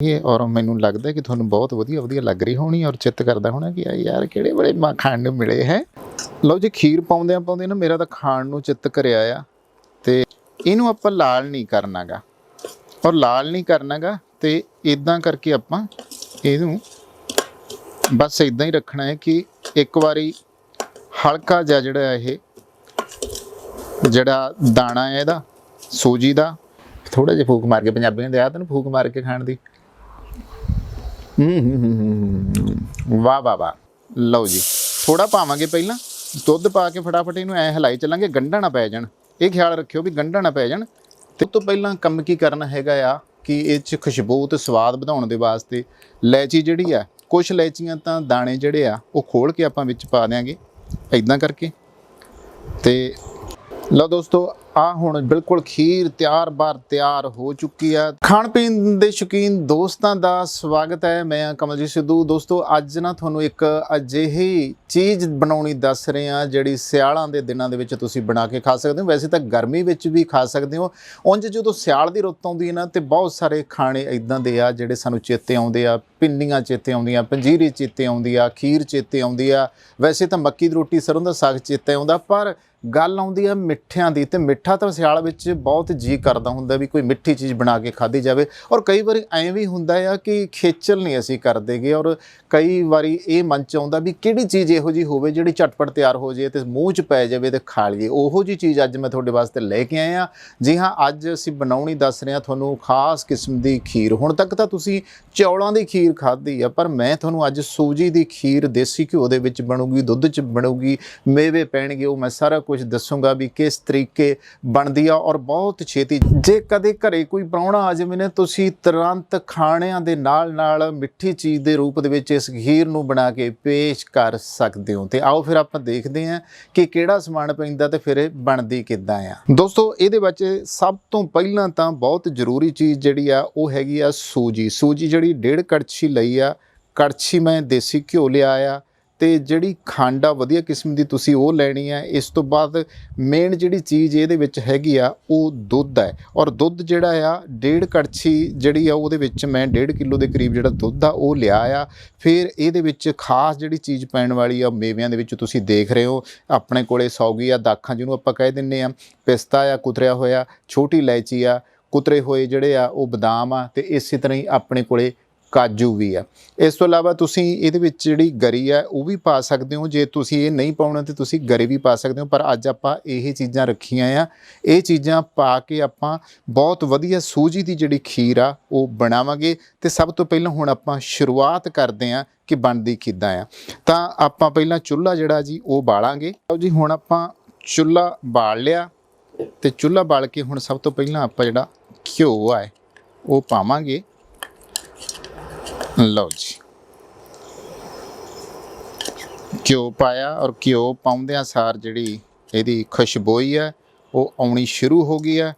ਇਹ ਔਰ ਮੈਨੂੰ ਲੱਗਦਾ ਕਿ ਤੁਹਾਨੂੰ ਬਹੁਤ ਵਧੀਆ ਵਧੀਆ ਲੱਗ ਰਹੀ ਹੋਣੀ ਔਰ ਚਿੱਤ ਕਰਦਾ ਹੋਣਾ ਕਿ ਯਾਰ ਕਿਹੜੇ ਬੜੇ ਖਾਣ ਨੂੰ ਮਿਲੇ ਹੈ। ਲਓ ਜੀ, ਖੀਰ ਪਾਉਂਦਿਆਂ ਪਾਉਂਦੇ ਨਾ, ਮੇਰਾ ਤਾਂ ਖਾਣ ਨੂੰ ਚਿੱਤ ਕਰਿਆ ਆ ਤੇ ਇਹਨੂੰ ਆਪਾਂ ਲਾਲ ਨਹੀਂ ਕਰਨਾਗਾ। ਔਰ ਲਾਲ ਨਹੀਂ ਕਰਨਾਗਾ ਤੇ ਇਦਾਂ ਕਰਕੇ ਆਪਾਂ ਇਹਨੂੰ ਬਸ ਇਦਾਂ ਹੀ ਰੱਖਣਾ ਹੈ ਕਿ ਇੱਕ ਵਾਰੀ ਹਲਕਾ ਜਿਹਾ ਜਿਹੜਾ ਇਹ, ਜਿਹੜਾ ਦਾਣਾ ਹੈ ਇਹਦਾ, ਸੂਜੀ ਦਾ ਥੋੜਾ ਜਿਹਾ ਫੂਕ ਮਾਰ ਕੇ, ਪੰਜਾਬੀਆਂ ਦੇ ਆ ਨੂੰ ਫੂਕ ਮਾਰ ਕੇ ਖਾਣ ਦੀ। ਹੂੰ ਹੂੰ ਹੂੰ, ਹੂੰ ਹੂੰ। ਵਾਹ ਵਾਹ ਵਾਹ। ਲਓ ਜੀ ਥੋੜਾ ਪਾਵਾਂਗੇ ਪਹਿਲਾਂ। ਦੁੱਧ ਪਾ ਕੇ ਫਟਾਫਟ ਇਹਨੂੰ ਐ ਹਲਾਈ ਚੱਲਾਂਗੇ ਗੰਢਾ ਨਾ ਪੈ ਜਾਣ। ਇਹ ਖਿਆਲ ਰੱਖਿਓ ਵੀ ਗੰਢਾ ਨਾ ਪੈ ਜਾਣ। ਤੇ ਉਸ ਤੋਂ ਪਹਿਲਾਂ ਕੰਮ ਕੀ ਕਰਨਾ ਹੈਗਾ ਆ ਕਿ ਇਹ ਚ ਖੁਸ਼ਬੂ ਤੇ ਸਵਾਦ ਵਧਾਉਣ ਦੇ ਵਾਸਤੇ ਲੈਚੀ ਜਿਹੜੀ ਆ ਕੁਝ ਲੈਚੀਆਂ ਤਾਂ ਦਾਣੇ ਜਿਹੜੇ ਆ ਉਹ ਖੋਲ ਕੇ ਆਪਾਂ ਵਿੱਚ ਪਾ ਦਿਆਂਗੇ ਇਦਾਂ ਕਰਕੇ। ਤੇ ਲਓ ਦੋਸਤੋ, ਆ ਹੁਣ ਬਿਲਕੁਲ ਖੀਰ ਤਿਆਰ ਬਾਰ ਤਿਆਰ ਹੋ ਚੁੱਕੀ ਆ ਖਾਣ ਪੀਣ ਦੇ ਸ਼ੌਕੀਨ ਦੋਸਤਾਂ ਦਾ ਸਵਾਗਤ ਹੈ। ਮੈਂ ਕਮਲਜੀਤ ਸਿੱਧੂ। ਦੋਸਤੋ, ਅੱਜ ਨਾ ਤੁਹਾਨੂੰ ਇੱਕ ਅਜਿਹੀ ਚੀਜ਼ ਬਣਾਉਣੀ ਦੱਸ ਰਹੇ ਹਾਂ, ਜਿਹੜੀ ਸਿਆਲਾਂ ਦੇ ਦਿਨਾਂ ਦੇ ਵਿੱਚ ਤੁਸੀਂ ਬਣਾ ਕੇ ਖਾ ਸਕਦੇ ਹੋ। ਵੈਸੇ ਤਾਂ ਗਰਮੀ ਵਿੱਚ ਵੀ ਖਾ ਸਕਦੇ ਹੋ। ਉਂਝ ਜਦੋਂ ਸਿਆਲ ਦੀ ਰੁੱਤ ਆਉਂਦੀ ਹੈ ਨਾ, ਤੇ ਬਹੁਤ ਸਾਰੇ ਖਾਣੇ ਇਦਾਂ ਦੇ ਆ, ਜਿਹੜੇ ਸਾਨੂੰ ਚੇਤੇ ਆਉਂਦੇ ਆ। ਪਿੰਨੀਆਂ ਚੇਤੇ ਆਉਂਦੀਆਂ, ਪੰਜੀਰੀ ਚੇਤੇ ਆਉਂਦੀ ਆ, ਖੀਰ ਚੇਤੇ ਆਉਂਦੀ ਆ। ਵੈਸੇ ਤਾਂ ਮੱਕੀ ਦੀ ਰੋਟੀ ਸਰੋਂ ਦਾ ਸਾਗ ਚੇਤੇ ਆਉਂਦਾ, ਪਰ ਗੱਲ ਆਉਂਦੀ ਆ ਮਿੱਠਿਆਂ ਦੀ ਤੇ ਮਿੱਠਾ ਤਾਂ ਸਿਆਲ ਵਿੱਚ ਬਹੁਤ ਜੀ ਕਰਦਾ ਹੁੰਦਾ ਵੀ ਕੋਈ ਮਿੱਠੀ ਚੀਜ਼ ਬਣਾ ਕੇ ਖਾਧੀ ਜਾਵੇ ਔਰ ਕਈ ਵਾਰੀ ਐਂ ਵੀ ਹੁੰਦਾ ਆ ਕਿ ਖੇਚਲ ਨਹੀਂ ਅਸੀਂ ਕਰਦੇਗੇ ਔਰ ਕਈ ਵਾਰੀ ਇਹ ਮਨ ਚ ਆਉਂਦਾ ਵੀ ਕਿਹੜੀ ਚੀਜ਼ ਇਹੋ ਜੀ ਹੋਵੇ ਜਿਹੜੀ ਝਟਪਟ ਤਿਆਰ ਹੋ ਜੇ ਤੇ ਮੂੰਹ 'ਚ ਪੈ ਜਾਵੇ ਤੇ ਖਾ ਲਈਏ। ਉਹੋ ਜੀ ਚੀਜ਼ ਅੱਜ ਮੈਂ ਤੁਹਾਡੇ ਵਾਸਤੇ ਲੈ ਕੇ ਆਇਆ। ਜੀ ਹਾਂ, ਅੱਜ ਅਸੀਂ ਬਣਾਉਣੀ ਦੱਸ ਰਹੇ ਹਾਂ ਤੁਹਾਨੂੰ ਖਾਸ ਕਿਸਮ ਦੀ ਖੀਰ। ਹੁਣ ਤੱਕ ਤਾਂ ਤੁਸੀਂ ਚੌਲਾਂ ਦੀ ਖੀਰ ਖਾਧੀ ਆ, ਪਰ ਮੈਂ ਤੁਹਾਨੂੰ ਅੱਜ ਸੂਜੀ ਦੀ ਖੀਰ ਦੇਸੀ ਘਿਓ ਦੇ ਵਿੱਚ ਬਣੂਗੀ, ਦੁੱਧ 'ਚ ਬਣੂਗੀ, ਮੇਵੇ ਪੈਣਗੇ, ਉਹ ਮੈਂ ਸਾਰਾ ਕੁਝ ਦੱਸੂਗਾ ਵੀ ਕਿਸ ਤਰੀਕੇ ਬਣਦੀ ਆ ਔਰ ਬਹੁਤ ਛੇਤੀ ਜੇ ਕਦੇ ਘਰੇ ਕੋਈ ਪ੍ਰਾਹੁਣਾ ਆ ਜਾਵੇ ਨੇ, ਤੁਸੀਂ ਤੁਰੰਤ ਖਾਣਿਆਂ ਦੇ ਨਾਲ ਨਾਲ ਮਿੱਠੀ ਚੀਜ਼ ਦੇ ਰੂਪ ਦੇ ਵਿੱਚ ਇਸ ਖੀਰ ਨੂੰ ਬਣਾ ਕੇ ਪੇਸ਼ ਕਰ ਸਕਦੇ ਹੋ। ਤੇ ਆਓ ਫਿਰ ਆਪਾਂ ਦੇਖਦੇ ਹਾਂ ਕਿ ਕਿਹੜਾ ਸਮਾਨ ਪੈਂਦਾ ਤੇ ਫਿਰ ਇਹ ਬਣਦੀ ਕਿੱਦਾਂ ਆ। ਦੋਸਤੋ, ਇਹਦੇ ਵਿੱਚ ਸਭ ਤੋਂ ਪਹਿਲਾਂ ਤਾਂ ਬਹੁਤ ਜ਼ਰੂਰੀ ਚੀਜ਼ ਜਿਹੜੀ ਆ, ਉਹ ਹੈਗੀ ਆ ਸੂਜੀ। ਸੂਜੀ ਜਿਹੜੀ ਡੇਢ ਕੜਛੀ ਲਈ ਆ। ਕੜਛੀ ਮੈਂ ਦੇਸੀ ਘਿਓ ਲਿਆ ਆ। ਤੇ ਜਿਹੜੀ ਖੰਡ ਆ, ਵਧੀਆ ਕਿਸਮ ਦੀ ਤੁਸੀਂ ਉਹ ਲੈਣੀ ਹੈ ਇਸ ਤੋਂ ਬਾਅਦ ਮੇਨ ਜਿਹੜੀ ਚੀਜ਼ ਇਹਦੇ ਵਿੱਚ ਹੈਗੀ ਆ, ਉਹ ਦੁੱਧ ਹੈ। ਔਰ ਦੁੱਧ ਜਿਹੜਾ ਆ, ਡੇਢ ਕੜਛੀ ਜਿਹੜੀ ਆ, ਉਹਦੇ ਵਿੱਚ ਮੈਂ ਡੇਢ ਕਿਲੋ ਦੇ ਕਰੀਬ ਜਿਹੜਾ ਦੁੱਧ ਆ, ਉਹ ਲਿਆ ਆ। ਫਿਰ ਇਹਦੇ ਵਿੱਚ ਖਾਸ ਜਿਹੜੀ ਚੀਜ਼ ਪੈਣ ਵਾਲੀ ਆ ਮੇਵਿਆਂ ਦੇ ਵਿੱਚ ਤੁਸੀਂ ਦੇਖ ਰਹੇ ਹੋ। ਆਪਣੇ ਕੋਲੇ ਸੌਗੀ ਆ, ਦਾਖਾਂ ਜਿਹਨੂੰ ਆਪਾਂ ਕਹਿ ਦਿੰਨੇ ਆ, ਪਿਸਤਾ ਆ, ਕੁਤਰਿਆ ਹੋਇਆ, ਛੋਟੀ ਇਲਾਇਚੀ ਆ, ਕੁਤਰੇ ਹੋਏ ਜਿਹੜੇ ਆ, ਉਹ ਬਦਾਮ ਆ, ਤੇ ਇਸੇ ਤਰ੍ਹਾਂ ਹੀ ਆਪਣੇ ਕੋਲੇ ਕਾਜੂ ਵੀ ਆ। ਇਸ ਤੋਂ ਇਲਾਵਾ ਤੁਸੀਂ ਇਹਦੇ ਵਿੱਚ ਜਿਹੜੀ ਗਰੀ ਆ, ਉਹ ਵੀ ਪਾ ਸਕਦੇ ਹੋ। ਜੇ ਤੁਸੀਂ ਇਹ ਨਹੀਂ ਪਾਉਣਾ ਤੇ ਤੁਸੀਂ ਗਰੀ ਵੀ ਪਾ ਸਕਦੇ ਹੋ, ਪਰ ਅੱਜ ਆਪਾਂ ਇਹ ਚੀਜ਼ਾਂ ਰੱਖੀਆਂ ਆ। ਇਹ ਚੀਜ਼ਾਂ ਪਾ ਕੇ ਆਪਾਂ ਬਹੁਤ ਵਧੀਆ ਸੂਜੀ ਦੀ ਜਿਹੜੀ ਖੀਰ ਆ, ਉਹ ਬਣਾਵਾਂਗੇ। ਤੇ ਸਭ ਤੋਂ ਪਹਿਲਾਂ ਹੁਣ ਆਪਾਂ ਸ਼ੁਰੂਆਤ ਕਰਦੇ ਆ ਕਿ ਬਣਦੀ ਕਿੱਦਾਂ ਆ। ਤਾਂ ਆਪਾਂ ਪਹਿਲਾਂ ਚੁੱਲ੍ਹਾ ਜਿਹੜਾ ਜੀ, ਉਹ ਬਾਲਾਂਗੇ। ਲਓ ਜੀ, ਹੁਣ ਆਪਾਂ ਚੁੱਲ੍ਹਾ ਬਾਲ ਲਿਆ। ਤੇ ਚੁੱਲ੍ਹਾ ਬਾਲ ਕੇ ਹੁਣ ਸਭ ਤੋਂ ਪਹਿਲਾਂ ਆਪਾਂ ਜਿਹੜਾ ਘਿਓ ਆ, ਉਹ ਪਾਵਾਂਗੇ। ਲਓ ਜੀ। ਘਿਓ ਪਾਇਆ ਔਰ ਘਿਓ ਪਾਉਂਦਿਆਂ ਸਾਰ ਜਿਹੜੀ ਇਹਦੀ ਖੁਸ਼ਬੋਈ ਹੈ, ਉਹ ਆਉਣੀ ਸ਼ੁਰੂ ਹੋ ਗਈ ਹੈ।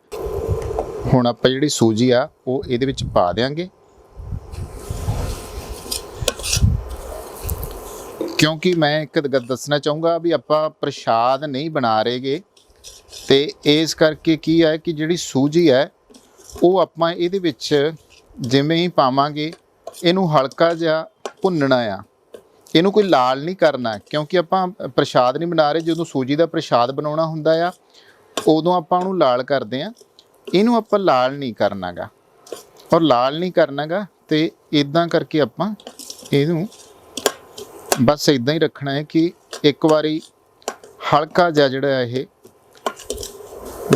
ਹੁਣ ਆਪਾਂ ਜਿਹੜੀ ਸੂਜੀ ਆ, ਉਹ ਇਹਦੇ ਵਿੱਚ ਪਾ ਦੇਾਂਗੇ ਕਿਉਂਕਿ ਮੈਂ ਇੱਕ ਗੱਲ ਦੱਸਣਾ ਚਾਹੂੰਗਾ ਵੀ ਆਪਾਂ ਪ੍ਰਸ਼ਾਦ ਨਹੀਂ ਬਣਾ ਰਹੇਗੇ ਤੇ ਇਸ ਕਰਕੇ ਕੀ ਹੈ ਕਿ ਜਿਹੜੀ ਸੂਜੀ ਹੈ, ਉਹ ਆਪਾਂ ਇਹਦੇ ਵਿੱਚ ਜਿਵੇਂ ਹੀ ਪਾਵਾਂਗੇ ਇਹਨੂੰ ਹਲਕਾ ਜਿਹਾ ਭੁੰਨਣਾ ਆ। ਇਹਨੂੰ ਕੋਈ ਲਾਲ ਨਹੀਂ ਕਰਨਾ, ਕਿਉਂਕਿ ਆਪਾਂ ਪ੍ਰਸ਼ਾਦ ਨਹੀਂ ਬਣਾ ਰਹੇ। ਜਦੋਂ ਸੂਜੀ ਦਾ ਪ੍ਰਸ਼ਾਦ ਬਣਾਉਣਾ ਹੁੰਦਾ ਆ, ਉਦੋਂ ਆਪਾਂ ਉਹਨੂੰ ਲਾਲ ਕਰਦੇ ਆ। ਇਹਨੂੰ ਆਪਾਂ ਲਾਲ ਨਹੀਂ ਕਰਨਾਗਾ। ਔਰ ਲਾਲ ਨਹੀਂ ਕਰਨਾਗਾ ਤੇ ਇਦਾਂ ਕਰਕੇ ਆਪਾਂ ਇਹਨੂੰ ਬਸ ਇਦਾਂ ਹੀ ਰੱਖਣਾ ਹੈ ਕਿ ਇੱਕ ਵਾਰੀ ਹਲਕਾ ਜਿਹਾ ਜਿਹੜਾ ਇਹ,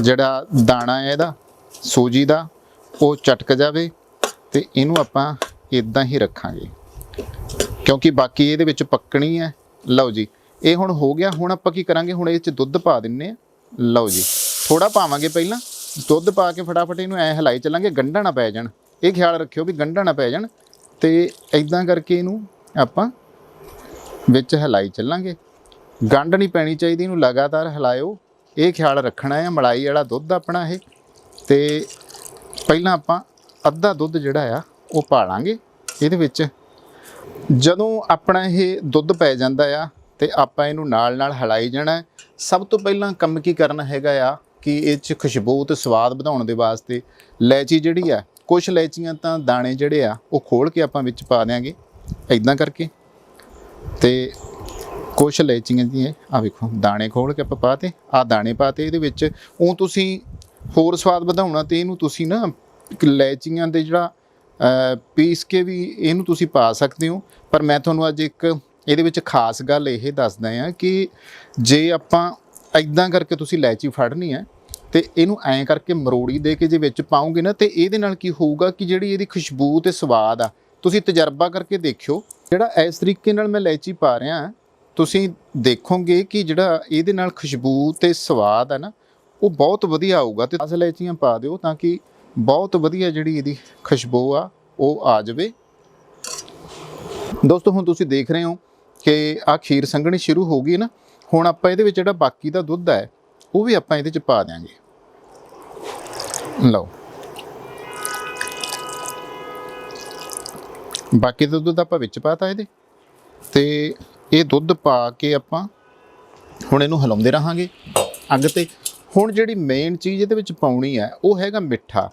ਜਿਹੜਾ ਦਾਣਾ ਹੈ ਇਹਦਾ, ਸੂਜੀ ਦਾ, ਉਹ ਚਟਕ ਜਾਵੇ ਤੇ ਇਹਨੂੰ ਆਪਾਂ ਇਦਾਂ ਹੀ ਰੱਖਾਂਗੇ। ਕਿਉਂਕਿ ਬਾਕੀ ਇਹਦੇ ਵਿੱਚ ਪੱਕਣੀ ਹੈ। ਲਓ ਜੀ, ਇਹ ਹੁਣ ਹੋ ਗਿਆ, ਹੁਣ ਆਪਾਂ ਕੀ ਕਰਾਂਗੇ? ਹੁਣ ਇਹ ਚ ਦੁੱਧ ਪਾ ਦਿੰਨੇ ਆ। ਲਓ ਜੀ ਥੋੜਾ ਪਾਵਾਂਗੇ ਪਹਿਲਾਂ। ਦੁੱਧ ਪਾ ਕੇ ਫਟਾਫਟ ਇਹਨੂੰ ਐ ਹਲਾਈ ਚੱਲਾਂਗੇ ਗੰਢਾ ਨਾ ਪੈ ਜਾਣ। ਇਹ ਖਿਆਲ ਰੱਖਿਓ ਵੀ ਗੰਢਾ ਨਾ ਪੈ ਜਾਣ। ਤੇ ਇਦਾਂ ਕਰਕੇ ਇਹਨੂੰ ਆਪਾਂ ਵਿੱਚ ਹਲਾਈ ਚੱਲਾਂਗੇ। ਗੰਢ ਨਹੀਂ ਪੈਣੀ ਚਾਹੀਦੀ, ਇਹਨੂੰ ਲਗਾਤਾਰ ਹਿਲਾਇਓ। ਇਹ ਖਿਆਲ ਰੱਖਣਾ ਹੈ, ਮਲਾਈ ਵਾਲਾ ਦੁੱਧ ਆਪਣਾ ਇਹ। ਤੇ ਪਹਿਲਾਂ ਆਪਾਂ ਅੱਧਾ ਦੁੱਧ ਜਿਹੜਾ ਆ ਉਹ ਪਾ ਲਾਂਗੇ ਇਹਦੇ ਵਿੱਚ। ਜਦੋਂ ਆਪਣਾ ਇਹ ਦੁੱਧ ਪੈ ਜਾਂਦਾ ਆ ਤੇ ਆਪਾਂ ਇਹਨੂੰ ਨਾਲ ਨਾਲ ਹਿਲਾਈ ਜਾਣਾ ਸਭ ਤੋਂ ਪਹਿਲਾਂ ਕੰਮ ਕੀ ਕਰਨਾ ਹੈਗਾ ਆ ਕਿ ਇਹ ਚ ਖੁਸ਼ਬੂ ਤੇ ਸਵਾਦ ਵਧਾਉਣ ਦੇ ਵਾਸਤੇ ਲੈਚੀ ਜਿਹੜੀ ਆ ਕੁਝ ਇਲਾਇਚੀਆਂ ਤਾਂ ਦਾਣੇ ਜਿਹੜੇ ਆ, ਉਹ ਖੋਲ ਕੇ ਆਪਾਂ ਵਿੱਚ ਪਾ ਦਿਆਂਗੇ। ਇਦਾਂ ਕਰਕੇ। ਤੇ ਕੁਛ ਇਲਾਇਚੀਆਂ ਦੀਆਂ ਆ ਵੇਖੋ, ਦਾਣੇ ਖੋਲ ਕੇ ਆਪਾਂ ਪਾਤੇ ਆ ਦਾਣੇ ਪਾਤੇ ਇਹਦੇ ਵਿੱਚ। ਉਹ ਤੁਸੀਂ ਹੋਰ ਸਵਾਦ ਵਧਾਉਣਾ ਤੇ ਇਹਨੂੰ ਤੁਸੀਂ ਨਾ ਇੱਕ ਇਲਾਇਚੀਆਂ ਦੇ ਜਿਹੜਾ ਪੀਸ ਕੇ ਵੀ ਇਹਨੂੰ ਤੁਸੀਂ ਪਾ ਸਕਦੇ ਹੋ। ਪਰ ਮੈਂ ਤੁਹਾਨੂੰ ਅੱਜ ਇੱਕ ਇਹਦੇ ਵਿੱਚ ਖਾਸ ਗੱਲ ਇਹ ਦੱਸਦਾ ਆ ਕਿ ਜੇ ਆਪਾਂ ਇਦਾਂ ਕਰਕੇ ਤੁਸੀਂ ਇਲਾਇਚੀ ਫੜਨੀ ਹੈ ਤੇ ਇਹਨੂੰ ਐਂ ਕਰਕੇ ਮਰੋੜੀ ਦੇ ਕੇ ਜੇ ਵਿੱਚ ਪਾਉਂਗੇ ਨਾ ਤੇ ਇਹਦੇ ਨਾਲ ਕੀ ਹੋਊਗਾ ਕਿ ਜਿਹੜੀ ਇਹਦੀ ਖੁਸ਼ਬੂ ਤੇ ਸਵਾਦ ਆ, ਤੁਸੀਂ ਤਜਰਬਾ ਕਰਕੇ ਦੇਖਿਓ। ਜਿਹੜਾ ਇਸ ਤਰੀਕੇ ਨਾਲ ਮੈਂ ਇਲਾਇਚੀ ਪਾ ਰਿਹਾ ਤੁਸੀਂ ਦੇਖੋਗੇ ਕਿ ਜਿਹੜਾ ਇਹਦੇ ਨਾਲ ਖੁਸ਼ਬੂ ਤੇ ਸਵਾਦ ਆ ਨਾ, ਉਹ ਬਹੁਤ ਵਧੀਆ ਆਊਗਾ ਤੇ 10 ਇਲਾਇਚੀਆਂ ਪਾ ਦਿਓ ਤਾਂ ਕਿ ਬਹੁਤ ਵਧੀਆ ਜਿਹੜੀ ਇਹਦੀ ਖੁਸ਼ਬੂ ਆ, ਉਹ ਆ ਜਾਵੇ। ਦੋਸਤੋ, ਹੁਣ ਤੁਸੀਂ ਦੇਖ ਰਹੇ ਹੋ ਕਿ ਆ ਖੀਰ ਸੰਘਣੀ ਸ਼ੁਰੂ ਹੋ ਗਈ ਨਾ। ਹੁਣ ਆਪਾਂ ਇਹਦੇ ਵਿੱਚ ਜਿਹੜਾ ਬਾਕੀ ਦਾ ਦੁੱਧ ਹੈ, ਉਹ ਵੀ ਆਪਾਂ ਇਹਦੇ ਚ ਪਾ ਦਿਆਂਗੇ। ਲਓ। ਬਾਕੀ ਦਾ ਦੁੱਧ ਆਪਾਂ ਵਿੱਚ ਪਾਤਾ ਇਹਦੇ। ਤੇ ਇਹ ਦੁੱਧ ਪਾ ਕੇ ਆਪਾਂ ਹੁਣ ਇਹਨੂੰ ਹਿਲਾਉਂਦੇ ਰਹਾਂਗੇ ਅੱਗ ਤੇ। ਹੁਣ ਜਿਹੜੀ ਮੇਨ ਚੀਜ਼ ਇਹਦੇ ਵਿੱਚ ਪਾਉਣੀ ਹੈ, ਉਹ ਹੈਗਾ ਮਿੱਠਾ।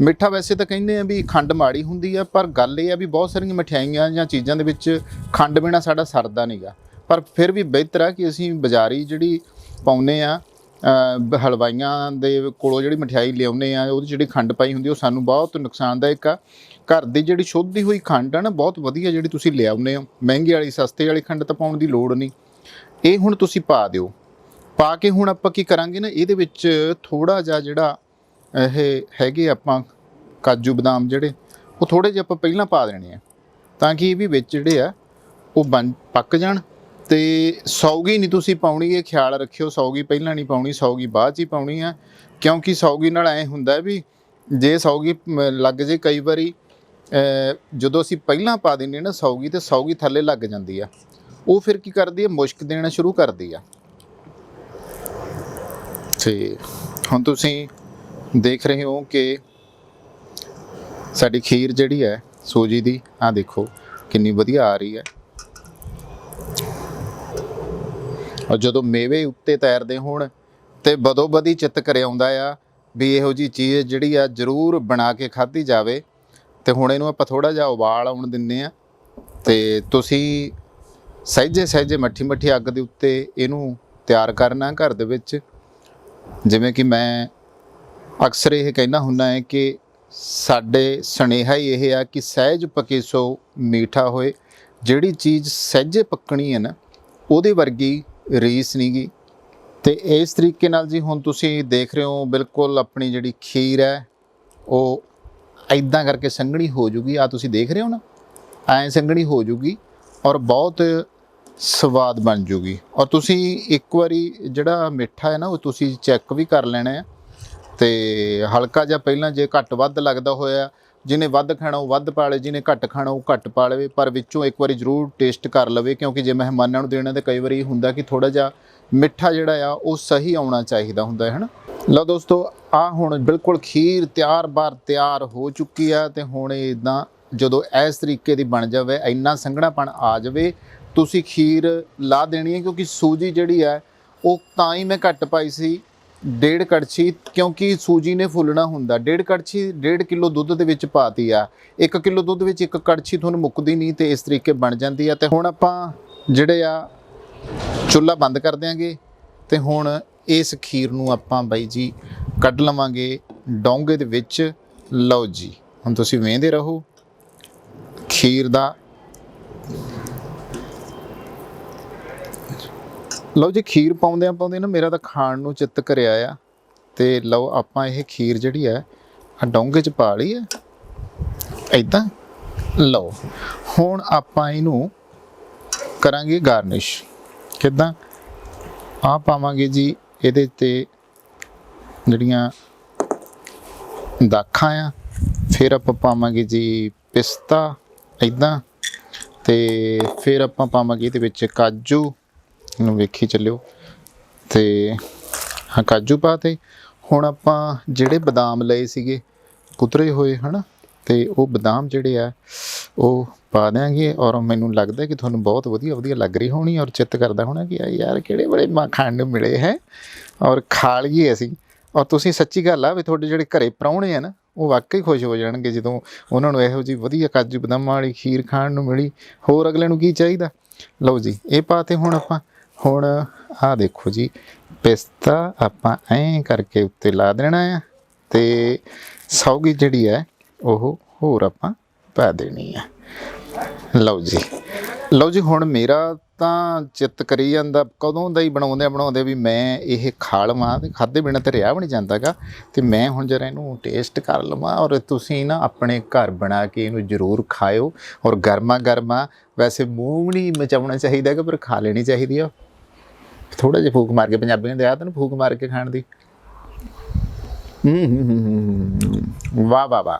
ਮਿੱਠਾ ਵੈਸੇ ਤਾਂ ਕਹਿੰਦੇ ਆ ਵੀ ਖੰਡ ਮਾੜੀ ਹੁੰਦੀ ਆ, ਪਰ ਗੱਲ ਇਹ ਆ ਵੀ ਬਹੁਤ ਸਾਰੀਆਂ ਮਠਿਆਈਆਂ ਜਾਂ ਚੀਜ਼ਾਂ ਦੇ ਵਿੱਚ ਖੰਡ ਬਿਨਾ ਸਾਡਾ ਸਰਦਾ ਨਹੀਂਗਾ ਪਰ ਫਿਰ ਵੀ ਬਿਹਤਰ ਆ ਕਿ ਅਸੀਂ ਬਾਜ਼ਾਰੀ ਜਿਹੜੀ ਪਾਉਨੇ ਆ ਬ- ਹਲਵਾਈਆਂ ਦੇ ਕੋਲੋਂ ਜਿਹੜੀ ਮਠਿਆਈ ਲਿਆਉਨੇ ਆ, ਉਹਦੀ ਜਿਹੜੀ ਖੰਡ ਪਾਈ ਹੁੰਦੀ ਉਹ ਸਾਨੂੰ ਬਹੁਤ ਨੁਕਸਾਨਦਾਇਕ ਆ। ਘਰ ਦੀ ਜਿਹੜੀ ਸ਼ੁੱਧੀ ਹੋਈ ਖੰਡ ਆ ਨਾ, ਬਹੁਤ ਵਧੀਆ ਜਿਹੜੀ ਤੁਸੀਂ ਲਿਆਉਨੇ ਹੋ। ਮਹਿੰਗੀ ਵਾਲੀ, ਸਸਤੇ ਵਾਲੀ ਖੰਡ ਤਾਂ ਪਾਉਣ ਦੀ ਲੋੜ ਨਹੀਂ। ਇਹ ਹੁਣ ਤੁਸੀਂ ਪਾ ਦਿਓ। ਪਾ ਕੇ ਹੁਣ ਆਪਾਂ ਕੀ ਕਰਾਂਗੇ ਨਾ, ਇਹਦੇ ਵਿੱਚ ਥੋੜਾ ਜਿਹਾ ਜਿਹੜਾ ਇਹ ਹੈਗੇ ਆਪਾਂ ਕਾਜੂ ਬਦਾਮ ਜਿਹੜੇ, ਉਹ ਥੋੜੇ ਜਿਹਾ ਆਪਾਂ ਪਹਿਲਾਂ ਪਾ ਦੇਣੇ ਆ। ਤਾਂ ਕਿ ਇਹ ਵੀ ਵਿੱਚ ਜਿਹੜੇ ਆ, ਉਹ ਬਣ, ਪੱਕ ਜਾਣ ਤੇ ਸੌਗੀ ਨਹੀਂ ਤੁਸੀਂ ਪਾਉਣੀ, ਇਹ ਖਿਆਲ ਰੱਖਿਓ ਸੌਗੀ ਪਹਿਲਾਂ ਨਹੀਂ ਪਾਉਣੀ, ਸੌਗੀ ਬਾਅਦ 'ਚ ਹੀ ਪਾਉਣੀ ਆ। ਕਿਉਂਕਿ ਸੌਗੀ ਨਾਲ ਐ ਹੁੰਦਾ ਵੀ ਜੇ ਸੌਗੀ ਲੱਗ ਜੇ ਕਈ ਵਾਰੀ ਜਦੋਂ ਅਸੀਂ ਪਹਿਲਾਂ ਪਾ ਦਿੰਨੇ ਨਾ ਸੌਗੀ ਤੇ ਸੌਗੀ ਥੱਲੇ ਲੱਗ ਜਾਂਦੀ ਆ। ਉਹ ਫਿਰ ਕੀ ਕਰਦੀ ਹੈ ਮੁਸ਼ਕ ਦੇਣਾ ਸ਼ੁਰੂ ਕਰਦੀ ਆ। ਤੇ ਹੁਣ ਤੁਸੀਂ ਦੇਖ ਰਹੇ ਹੋ ਕਿ ਸਾਡੀ ਖੀਰ ਜਿਹੜੀ ਹੈ ਸੂਜੀ ਦੀ ਆ ਦੇਖੋ, ਕਿੰਨੀ ਵਧੀਆ ਆ ਰਹੀ ਹੈ। ਔਰ ਜਦੋਂ ਮੇਵੇ ਉੱਤੇ ਤੈਰਦੇ ਹੋਣ ਤੇ ਬਦੋ ਬਦੀ ਚਿੱਤ ਕਰੇ ਆਉਂਦਾ ਆ ਵੀ ਇਹੋ ਜੀ ਚੀਜ਼ ਜਿਹੜੀ ਆ ਜ਼ਰੂਰ ਬਣਾ ਕੇ ਖਾਧੀ ਜਾਵੇ, ਤੇ ਹੁਣ ਇਹਨੂੰ ਆਪਾਂ ਥੋੜਾ ਜਿਹਾ ਉਬਾਲ ਆਉਣ ਦਿੰਨੇ ਆ ਤੇ ਤੁਸੀਂ ਸਹਿਜੇ ਸਹਿਜੇ ਮੱਠੀ ਮੱਠੀ ਅੱਗ ਦੇ ਉੱਤੇ ਇਹਨੂੰ ਤਿਆਰ ਕਰਨਾ ਘਰ ਦੇ ਵਿੱਚ। ਜਿਵੇਂ ਕਿ ਮੈਂ ਅਕਸਰ ਇਹ ਕਹਿਣਾ ਹੁੰਦਾ ਹੈ ਕਿ ਸਾਡੇ ਸੁਨੇਹਾ ਹੀ ਇਹ ਆ ਕਿ ਸਹਿਜ ਪਕੇ ਸੋ ਮੀਠਾ ਹੋਏ। ਜਿਹੜੀ ਚੀਜ਼ ਸਹਿਜੇ ਪੱਕਣੀ ਹੈ ਨਾ, ਉਹਦੇ ਵਰਗੀ ਰੀਸ ਨਹੀਂਗੀ ਤੇ ਇਸ ਤਰੀਕੇ ਨਾਲ ਜੀ ਹੁਣ ਤੁਸੀਂ ਦੇਖ ਰਹੇ ਹੋ, ਬਿਲਕੁਲ ਆਪਣੀ ਜਿਹੜੀ ਖੀਰ ਹੈ, ਉਹ ਐਦਾਂ ਕਰਕੇ ਸੰਘਣੀ ਹੋ ਜੂਗੀ। ਆ ਤੁਸੀਂ ਦੇਖ ਰਹੇ ਹੋ ਨਾ, ਐਂ ਸੰਘਣੀ ਹੋ ਜੂਗੀ ਔਰ ਬਹੁਤ ਸਵਾਦ ਬਣ ਜੂਗੀ। ਔਰ ਤੁਸੀਂ ਇੱਕ ਵਾਰੀ ਜਿਹੜਾ ਮਿੱਠਾ ਹੈ ਨਾ, ਉਹ ਤੁਸੀਂ ਚੈੱਕ ਵੀ ਕਰ ਲੈਣਾ ਹੈ। ਤੇ ਹਲਕਾ ਜਿਹਾ ਪਹਿਲਾਂ ਜੇ ਘੱਟ ਵੱਧ ਲੱਗਦਾ ਹੋਇਆ, ਜਿਹਨੇ ਵੱਧ ਖਾਣਾ ਉਹ ਵੱਧ ਪਾ ਲੇ ਜਿਹਨੇ ਘੱਟ ਖਾਣਾ ਉਹ ਘੱਟ ਪਾ ਲਵੇ ਪਰ ਵਿੱਚੋਂ ਇੱਕ ਵਾਰੀ ਜ਼ਰੂਰ ਟੇਸਟ ਕਰ ਲਵੇ, ਕਿਉਂਕਿ ਜੇ ਮਹਿਮਾਨਾਂ ਨੂੰ ਦੇਣਾ ਤੇ ਕਈ ਵਾਰੀ ਹੁੰਦਾ ਕਿ ਥੋੜਾ ਜਿਹਾ ਮਿੱਠਾ ਜਿਹੜਾ ਆ, ਉਹ ਸਹੀ ਆਉਣਾ ਚਾਹੀਦਾ ਹੁੰਦਾ, ਹੈ ਹਨਾ ਲਓ ਦੋਸਤੋ ਆ ਹੁਣ ਬਿਲਕੁਲ ਖੀਰ ਤਿਆਰ ਬਾਰ ਤਿਆਰ ਹੋ ਚੁੱਕੀ ਆ, ਤੇ ਹੁਣ ਇਹ ਇਦਾਂ ਜਦੋਂ ਇਸ ਤਰੀਕੇ ਦੀ ਬਣ ਜਾਵੇ, ਇੰਨਾ ਸੰਘਣਾਪਣ ਆ ਜਾਵੇ, ਤੁਸੀਂ ਖੀਰ ਲਾ ਦੇਣੀ ਹੈ, ਕਿਉਂਕਿ ਸੂਜੀ ਜਿਹੜੀ ਹੈ ਉਹ ਤਾਂ ਹੀ ਮੈਂ ਘੱਟ ਪਾਈ ਸੀ ਡੇਢ ਕੜਛੀ, ਕਿਉਂਕਿ ਸੂਜੀ ਨੇ ਫੁੱਲਣਾ ਹੁੰਦਾ। ਡੇਢ ਕੜਛੀ, ਡੇਢ ਕਿਲੋ ਦੁੱਧ ਦੇ ਵਿੱਚ ਪਾਤੀ ਆ। 1 ਕਿਲੋ ਦੁੱਧ ਵਿੱਚ ਇੱਕ ਕੜਛੀ ਤੁਹਾਨੂੰ ਮੁੱਕਦੀ ਨਹੀਂ ਤੇ ਇਸ ਤਰੀਕੇ ਬਣ ਜਾਂਦੀ ਆ। ਤੇ ਹੁਣ ਆਪਾਂ ਜਿਹੜੇ ਆ, ਚੁੱਲ੍ਹਾ ਬੰਦ ਕਰ ਦਿਆਂਗੇ। ਤੇ ਹੁਣ ਇਸ ਖੀਰ ਨੂੰ ਆਪਾਂ ਬਾਈ ਜੀ ਕੱਢ ਲਵਾਂਗੇ ਡੋਂਗੇ ਦੇ ਵਿੱਚ। ਲਓ ਜੀ, ਹੁਣ ਤੁਸੀਂ ਵੇਂਦੇ ਰਹੋ। ਖੀਰ ਦਾ ਲਓ ਜੀ, ਖੀਰ ਪਾਉਂਦਿਆਂ ਪਾਉਂਦੇ ਨਾ ਮੇਰਾ ਤਾਂ ਖਾਣ ਨੂੰ ਚਿੱਤ ਕਰਿਆ ਆ। ਤੇ ਲਓ, ਆਪਾਂ ਇਹ ਖੀਰ ਜਿਹੜੀ ਹੈ ਆ ਡੋਂਗੇ 'ਚ ਪਾ ਲਈ ਹੈ ਐਦਾਂ ਲਓ, ਹੁਣ ਆਪਾਂ ਇਹਨੂੰ ਕਰਾਂਗੇ ਗਾਰਨਿਸ਼। ਕਿੱਦਾਂ? ਆ ਪਾਵਾਂਗੇ ਜੀ, ਇਹਦੇ ਤੇ ਜਿਹੜੀਆਂ ਦਾਖਾਂ ਆ, ਫਿਰ ਆਪਾਂ ਪਾਵਾਂਗੇ ਜੀ ਪਿਸਤਾ ਐਦਾਂ ਤੇ ਫਿਰ ਆਪਾਂ ਪਾਵਾਂਗੇ ਇਹਦੇ ਵਿੱਚ ਕਾਜੂ। ਨੂੰ ਵੇਖੀ ਚੱਲਿਓ। ਤੇ ਹਾਂ, ਕਾਜੂ ਪਾਤੇ ਹੁਣ ਆਪਾਂ ਜਿਹੜੇ ਬਦਾਮ ਲਏ ਸੀਗੇ ਕੁਤਰੇ ਹੋਏ, ਹਨਾ? ਤੇ ਉਹ ਬਦਾਮ ਜਿਹੜੇ ਆ, ਉਹ ਪਾ ਦਿਆਂਗੇ। ਔਰ ਮੈਨੂੰ ਲੱਗਦਾ ਕਿ ਤੁਹਾਨੂੰ ਬਹੁਤ ਵਧੀਆ ਵਧੀਆ ਲੱਗ ਰਹੀ ਹੋਣੀ। ਔਰ ਚਿੱਤ ਕਰਦਾ ਹੋਣਾ ਕਿ ਆ ਯਾਰ, ਕਿਹੜੇ ਬੜੇ ਖਾਣ ਨੂੰ ਮਿਲੇ, ਹੈ? ਔਰ ਖਾ ਲਈਏ ਅਸੀਂ। ਔਰ ਤੁਸੀਂ ਸੱਚੀ ਗੱਲ ਆ ਵੀ ਤੁਹਾਡੇ ਜਿਹੜੇ ਘਰੇ ਪ੍ਰਾਹੁਣੇ ਆ ਨਾ, ਉਹ ਵਾਕਈ ਖੁਸ਼ ਹੋ ਜਾਣਗੇ ਜਦੋਂ ਉਹਨਾਂ ਨੂੰ ਇਹੋ ਜੀ ਵਧੀਆ ਕਾਜੂ ਬਦਾਮਾਂ ਵਾਲੀ ਖੀਰ ਖਾਣ ਨੂੰ ਮਿਲੀ। ਹੋਰ ਅਗਲੇ ਨੂੰ ਕੀ ਚਾਹੀਦਾ? ਲਓ ਜੀ, ਇਹ ਪਾਤੇ ਹੁਣ ਆਪਾਂ। ਹੁਣ ਆਹ ਦੇਖੋ ਜੀ, ਪਿਸਤਾ ਆਪਾਂ ਐਂ ਕਰਕੇ ਉੱਤੇ ਲਾ ਦੇਣਾ ਆ ਤੇ ਸੌਗੀ ਜਿਹੜੀ ਹੈ, ਉਹ ਹੋਰ ਆਪਾਂ ਪਾ ਦੇਣੀ ਆ। ਲਓ ਜੀ ਲਓ ਜੀ ਹੁਣ ਮੇਰਾ ਤਾਂ ਚਿੱਤ ਕਰੀ ਜਾਂਦਾ, ਕਦੋਂ ਦਾ ਹੀ ਬਣਾਉਂਦੇ ਬਣਾਉਂਦੇ ਵੀ ਮੈਂ ਇਹ ਖਾ ਲਵਾਂ ਤੇ ਖਾਦੇ ਬਿਨਾਂ ਤੇ ਰਿਹਾ ਵੀ ਨਹੀਂ ਜਾਂਦਾਗਾ। ਤੇ ਮੈਂ ਹੁਣ ਜਰਾ ਇਹਨੂੰ ਟੇਸਟ ਕਰ ਲਵਾਂ ਔਰ ਤੁਸੀਂ ਨਾ ਆਪਣੇ ਘਰ ਬਣਾ ਕੇ ਇਹਨੂੰ ਜ਼ਰੂਰ ਖਾਇਓ ਔਰ ਗਰਮਾ ਗਰਮਾ ਵੈਸੇ ਮੂੰਹ ਵੀ ਨਹੀਂ ਮਚਾਉਣਾ ਚਾਹੀਦਾ ਕਿ ਪਰ ਖਾ ਲੈਣੀ ਚਾਹੀਦੀ ਆ। ਥੋੜਾ ਜਿਹਾ ਫੂਕ ਮਾਰ ਕੇ ਪੰਜਾਬੀਆਂ ਦੇ ਆਦਤ ਨੂੰ ਫੂਕ ਮਾਰ ਕੇ ਖਾਣ ਦੀ। ਹੂੰ ਹੂੰ, ਹੂੰ ਹੂੰ, ਹੂੰ। ਵਾਹ ਵਾਹ ਵਾਹ।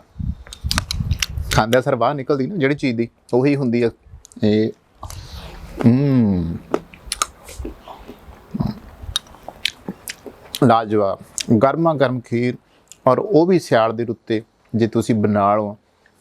ਖਾਂਦੇ ਸਰ ਬਾਹਰ ਨਿਕਲਦੀ ਨਾ ਜਿਹੜੀ ਚੀਜ਼ ਦੀ ਉਹੀ ਹੁੰਦੀ ਆ। ਇਹ ਹੂੰ। ਲਾਜਵਾਬ ਗਰਮਾ ਗਰਮ ਖੀਰ ਔਰ ਉਹ ਵੀ ਸਿਆਲ ਦੇ ਰੁੱਤੇ ਜੇ ਤੁਸੀਂ ਬਣਾ ਲਓ।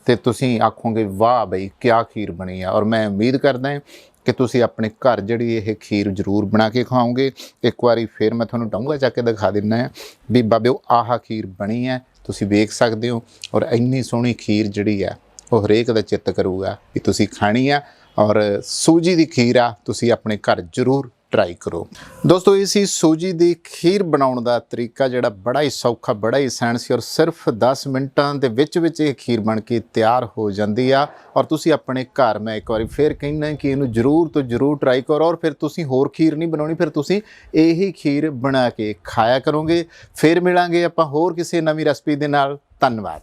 ਤੇ ਤੁਸੀਂ ਆਖੋਗੇ, ਵਾਹ ਬਈ, ਕਿਆ ਖੀਰ ਬਣੀ ਆ। ਔਰ ਮੈਂ ਉਮੀਦ ਕਰਦਾ ਹਾਂ ਕਿ ਤੁਸੀਂ ਆਪਣੇ ਘਰ ਜਿਹੜੀ ਇਹ ਖੀਰ ਜ਼ਰੂਰ ਬਣਾ ਕੇ ਖਾਓਗੇ। ਇੱਕ ਵਾਰੀ ਫਿਰ ਮੈਂ ਤੁਹਾਨੂੰ ਡਾਉਂਗਾ ਚੱਕ ਕੇ ਦਿਖਾ ਦਿੰਦਾ ਹਾਂ ਵੀ ਬਾਬਿਓ, ਆਹ ਖੀਰ ਬਣੀ ਹੈ, ਤੁਸੀਂ ਵੇਖ ਸਕਦੇ ਹੋ ਔਰ ਇੰਨੀ ਸੋਹਣੀ ਖੀਰ ਜਿਹੜੀ ਆ ਉਹ ਹਰੇਕ ਦਾ ਚਿੱਤ ਕਰੂਗਾ ਵੀ ਤੁਸੀਂ ਖਾਣੀ ਆ ਔਰ ਸੂਜੀ ਦੀ ਖੀਰ ਆ, ਤੁਸੀਂ ਆਪਣੇ ਘਰ ਜ਼ਰੂਰ ਟਰਾਈ ਕਰੋ। ਦੋਸਤੋ, ਇਹ ਸੀ ਸੂਜੀ ਦੀ ਖੀਰ ਬਣਾਉਣ ਦਾ ਤਰੀਕਾ, ਜਿਹੜਾ ਬੜਾ ਹੀ ਸੌਖਾ, ਬੜਾ ਹੀ ਆਸਾਨ ਸੀ ਔਰ ਸਿਰਫ 10 ਮਿੰਟਾਂ ਦੇ ਵਿੱਚ ਵਿੱਚ ਇਹ ਖੀਰ ਬਣ ਕੇ ਤਿਆਰ ਹੋ ਜਾਂਦੀ ਆ। ਔਰ ਤੁਸੀਂ ਆਪਣੇ ਘਰ, ਮੈਂ ਇੱਕ ਵਾਰੀ ਫੇਰ ਕਹਿੰਦਾ ਕਿ ਇਹਨੂੰ ਜ਼ਰੂਰ ਤੋਂ ਜ਼ਰੂਰ ਟਰਾਈ ਕਰੋ ਔਰ ਫਿਰ ਤੁਸੀਂ ਹੋਰ ਖੀਰ ਨਹੀਂ ਬਣਾਉਣੀ, ਫਿਰ ਤੁਸੀਂ ਇਹੀ ਖੀਰ ਬਣਾ ਕੇ ਖਾਇਆ ਕਰੋਗੇ। ਫਿਰ ਮਿਲਾਂਗੇ ਆਪਾਂ ਹੋਰ ਕਿਸੇ ਨਵੀਂ ਰੈਸਪੀ ਦੇ ਨਾਲ। ਧੰਨਵਾਦ।